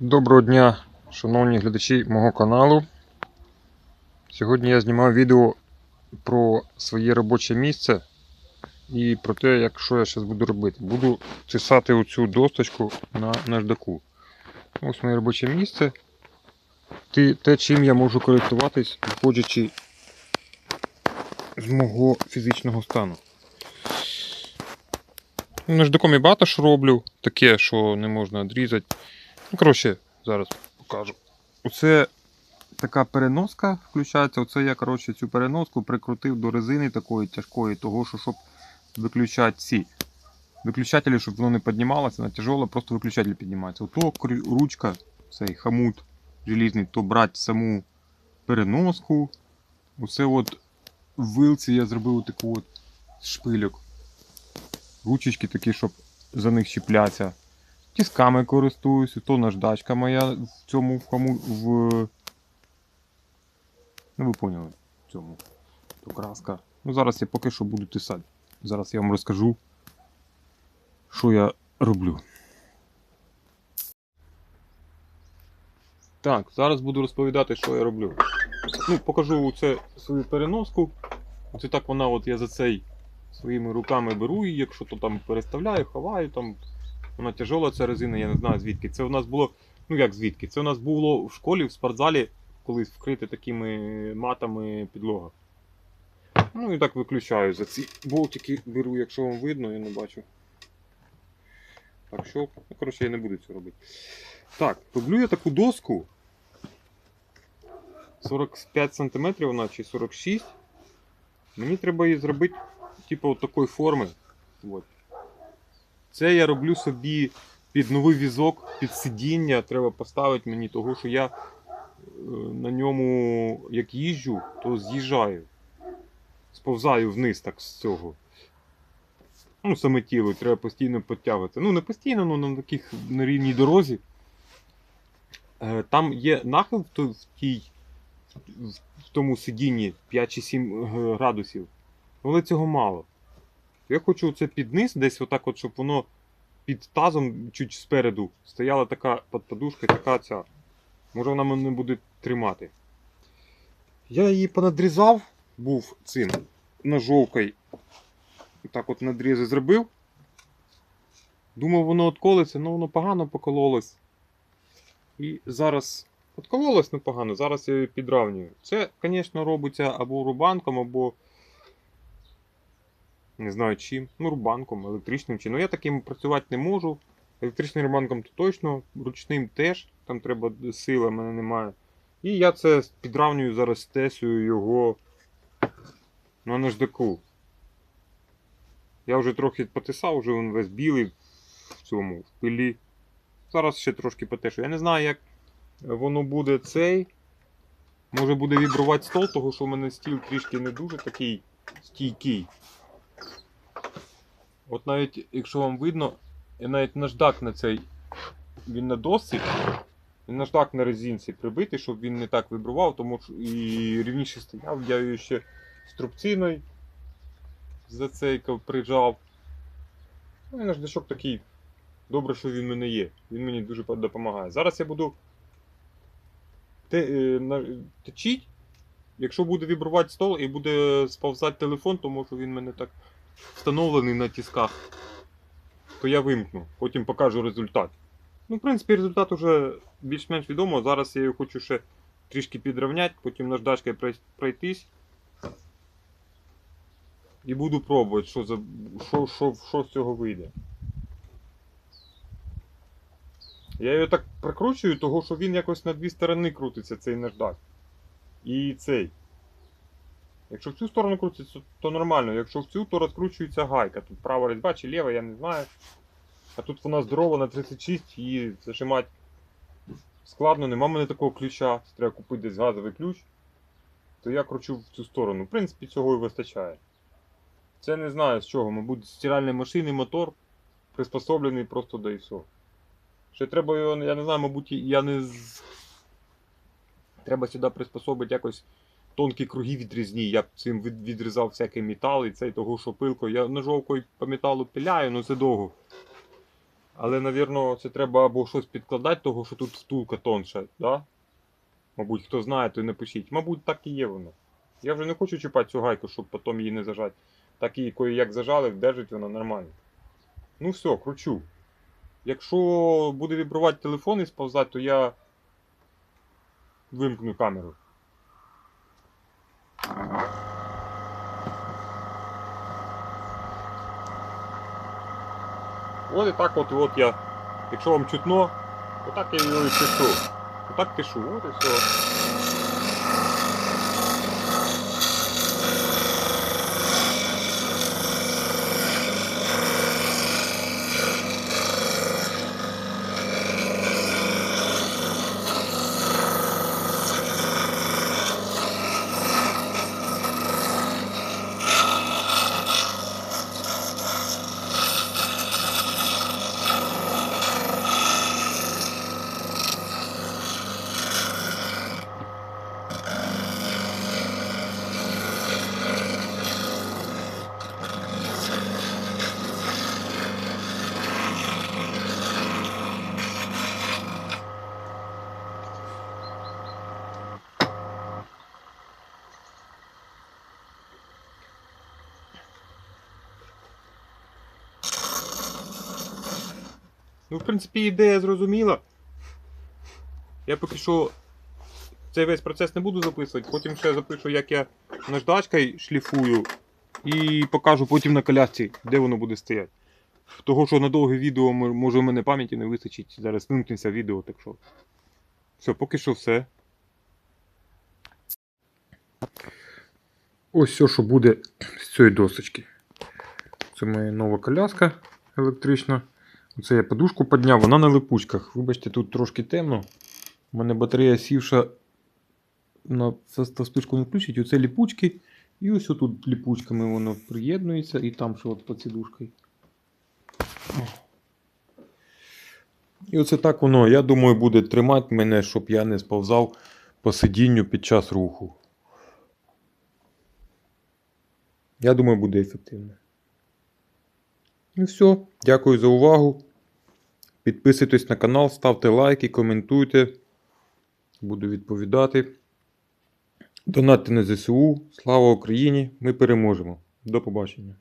Доброго дня, шановні глядачі мого каналу. Сьогодні я знімав відео про своє робоче місце і про те, як що я зараз буду робити. Буду тисати оцю досточку на наждаку. Ось моє робоче місце. Те, те, чим я можу користуватись, виходячи з мого фізичного стану. Наждаком я багато що роблю, таке, що не можна відрізати. Ну, коротше, зараз покажу. Оце така переноска включається. Оце я коротше, цю переноску прикрутив до резини такої тяжкої, того, що щоб виключати ці виключателі, щоб воно не піднімалося, вона тяжола, просто виключатель піднімається. Ото ручка, цей хамут желізний, то брати саму переноску. Оце от в вилці я зробив таку от шпильок. Ручечки такі, щоб за них чіплятися. Тісками користуюсь, то наждачка моя в цьому кому в. Ну ви поняли, в цьому. То краска. Ну зараз я поки що буду тисати. Зараз я вам розкажу, що я роблю. Так, зараз буду розповідати, що я роблю. Ну, покажу це свою переноску. Оце так вона, от я за цей своїми руками беру її, якщо то там переставляю, ховаю там. Вона тяжола, ця резина, я не знаю звідки. Це у нас було. Ну як звідки? Це у нас було в школі, в спортзалі, колись вкрите такими матами підлога. Ну і так виключаю. За ці болтики беру, якщо вам видно, я не бачу. Так що, ну, коротше, я не буду цього робити. Так, роблю я таку доску. 45 см вона чи 46 Мені треба її зробити, типу, от такої форми. От. Це я роблю собі під новий візок, під сидіння. Треба поставити мені, того що я е, на ньому, як їжджу, то з'їжджаю. Сповзаю вниз так з цього. Ну, саме тіло, треба постійно підтягувати. Ну, не постійно, але на таких на рівній дорозі. Е, Там є нахил в в тій в тому сидінні 5 чи 7 градусів. Але цього мало. Я хочу це під низ, десь отак, от, щоб воно під тазом чуть спереду стояла така під така ця. Може вона мене буде тримати. Я її понадрізав, був цим ножовкою. Так от надрізи зробив. Думав, воно отколиться, але воно погано покололось. І зараз Откололось непогано, зараз я її підравнюю. Це, звісно, робиться або рубанком, або. Не знаю чим. Ну, рубанком, електричним чи. Ну я таким працювати не можу. Електричним рубанком то точно, ручним теж, там треба сила, мене немає. І я це підравнюю зараз тесію його на наждаку. Я вже трохи потисав, вже він весь білий в цьому, в пилі. Зараз ще трошки потешу. Я не знаю, як воно буде цей. Може буде вібрувати стол, тому що в мене стіл трішки не дуже такий стійкий. От навіть, якщо вам видно, я навіть наждак на цей, він на досці, і наждак на резинці прибитий, щоб він не так вібрував, тому що і рівніше стояв, я його ще струбциною цей прижав. Ну і наждачок такий. Добре, що він в мене є. Він мені дуже допомагає. Зараз я буду те, е. Якщо буде вібрувати стол і буде сповзати телефон, тому що він мене так встановлений на тисках, то я вимкну, потім покажу результат. Ну, в принципі, результат вже більш-менш відомо. Зараз я його хочу ще трішки підрівняти, потім наждачкою пройтись. І буду пробувати, що, за, що, що, що з цього вийде. Я його так прикручую, того що він якось на дві сторони крутиться, цей наждак. І цей. Якщо в цю сторону крутиться, то нормально. Якщо в цю, то розкручується гайка. Тут права різьба чи ліва, я не знаю. А тут вона здорова на 36, її зажимати складно, нема мене такого ключа. Треба купити десь газовий ключ. То я кручу в цю сторону. В принципі, цього і вистачає. Це не знаю з чого, мабуть, стиральної машини мотор приспособлений просто до і все. Ще треба його, я не знаю, мабуть, я не. Треба сюди приспособити якось тонкі круги відрізні. Я цим відрізав всякий метал і цей того, що пилкою. Я ножовкою по металу пиляю, ну це довго. Але, навірно, це треба або щось підкладати, того, що тут втулка тонша, да? Мабуть, хто знає, то напишіть. Мабуть, так і є воно. Я вже не хочу чіпати цю гайку, щоб потім її не зажати. Так її як зажали, держить вона нормально. Ну все, кручу. Якщо буде вібрувати телефон і сповзати, то я вимкну камеру. От і так от, от я, якщо вам чутно, отак я його і пишу. Отак пишу, от і все. Ну, в принципі, ідея зрозуміла. Я поки що цей весь процес не буду записувати, потім ще запишу, як я наждачкою шліфую і покажу потім на колясці, де воно буде стояти. Того, що на довге відео може у мене пам'яті не вистачить. Зараз вимкнеться відео, так що. Все, поки що все. Ось все, що буде з цієї досочки. Це моя нова коляска електрична. Оце я подушку підняв, вона на липучках. Вибачте, тут трошки темно. У мене батарея сівша на вспишку не включить. Оце ліпучки. І ось тут ліпучками воно приєднується, і там що от під сідушкою. І оце так воно, я думаю, буде тримати мене, щоб я не сповзав по сидінню під час руху. Я думаю, буде ефективно. Ну все, дякую за увагу. Підписуйтесь на канал, ставте лайки, коментуйте. Буду відповідати. Донатьте на ЗСУ. Слава Україні! Ми переможемо. До побачення.